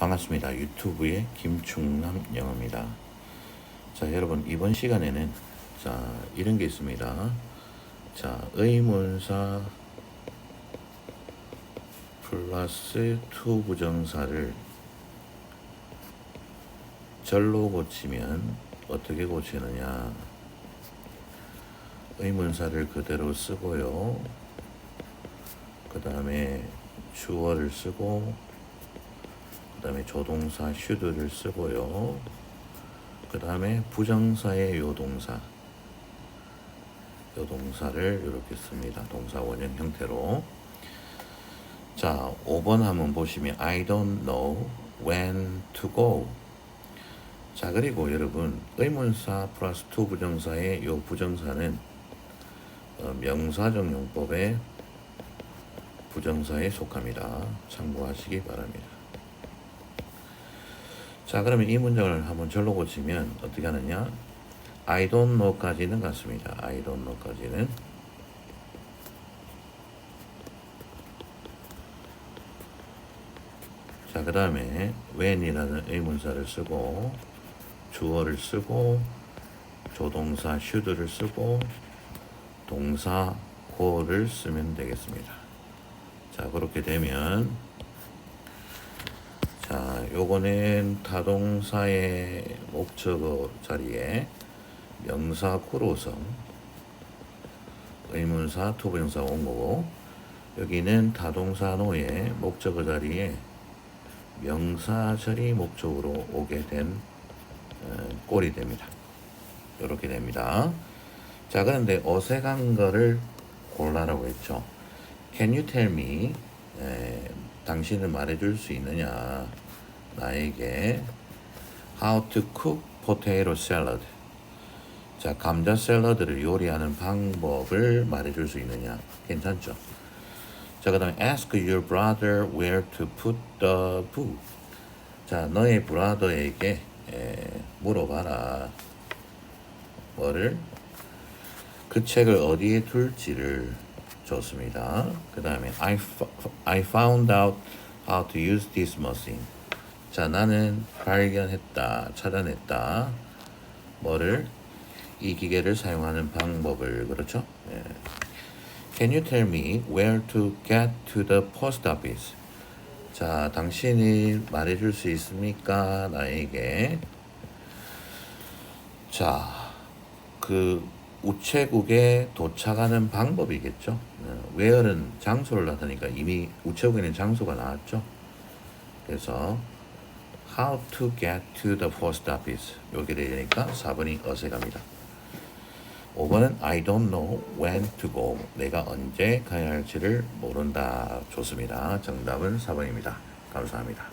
반갑습니다. 유튜브의 김충남 영어입니다. 자, 여러분 이번 시간에는 자 이런 게 있습니다. 자, 의문사 플러스 투 부정사를 절로 고치면 어떻게 고치느냐? 의문사를 그대로 쓰고요. 그 다음에 주어를 쓰고 그 다음에 조동사 should를 쓰고요. 그 다음에 부정사의 요동사 요동사를 이렇게 씁니다. 동사 원형 형태로 자 5번 한번 보시면 I don't know when to go 자 그리고 여러분 의문사 플러스 to 부정사의 요 부정사는 어, 명사적 용법의 부정사에 속합니다. 참고하시기 바랍니다. 자, 그러면 이 문장을 한번 절로 고치면 어떻게 하느냐? I don't know까지는 같습니다. I don't know까지는. 자, 그 다음에 when이라는 의문사를 쓰고 주어를 쓰고 조동사 should를 쓰고 동사 go를 쓰면 되겠습니다. 자, 그렇게 되면 자, 요거는 타동사의 목적어 자리에 명사 구로성 의문사 투부정사가 온 거고 여기는 타동사 노의 목적어 자리에 명사 처리 목적으로 오게 된 어, 꼴이 됩니다. 이렇게 됩니다. 자, 그런데 어색한 거를 골라라고 했죠. Can you tell me? 에, 당신은 말해줄 수 있느냐? 나에게 How to cook potato salad. 자, 감자 샐러드를 요리하는 방법을 말해줄 수 있느냐? 괜찮죠? 자, 그 다음에 Ask your brother where to put the book. 자, 너의 브라더에게 에, 물어봐라. 뭐를? 그 책을 어디에 둘지를 좋습니다. 그 다음에 I, I found out how to use this machine. 자, 나는 발견했다, 찾아냈다. 뭐를? 이 기계를 사용하는 방법을 그렇죠? 예. Can you tell me where to get to the post office? 자, 당신이 말해줄 수 있습니까? 나에게. 자, 그 우체국에 도착하는 방법이겠죠. 어, where는 장소를 나타니까 이미 우체국에는 장소가 나왔죠. 그래서 how to get to the post office 여기 되니까 4번이 어색합니다. 5번은 I don't know when to go. 내가 언제 가야 할지를 모른다. 좋습니다. 정답은 4번입니다. 감사합니다.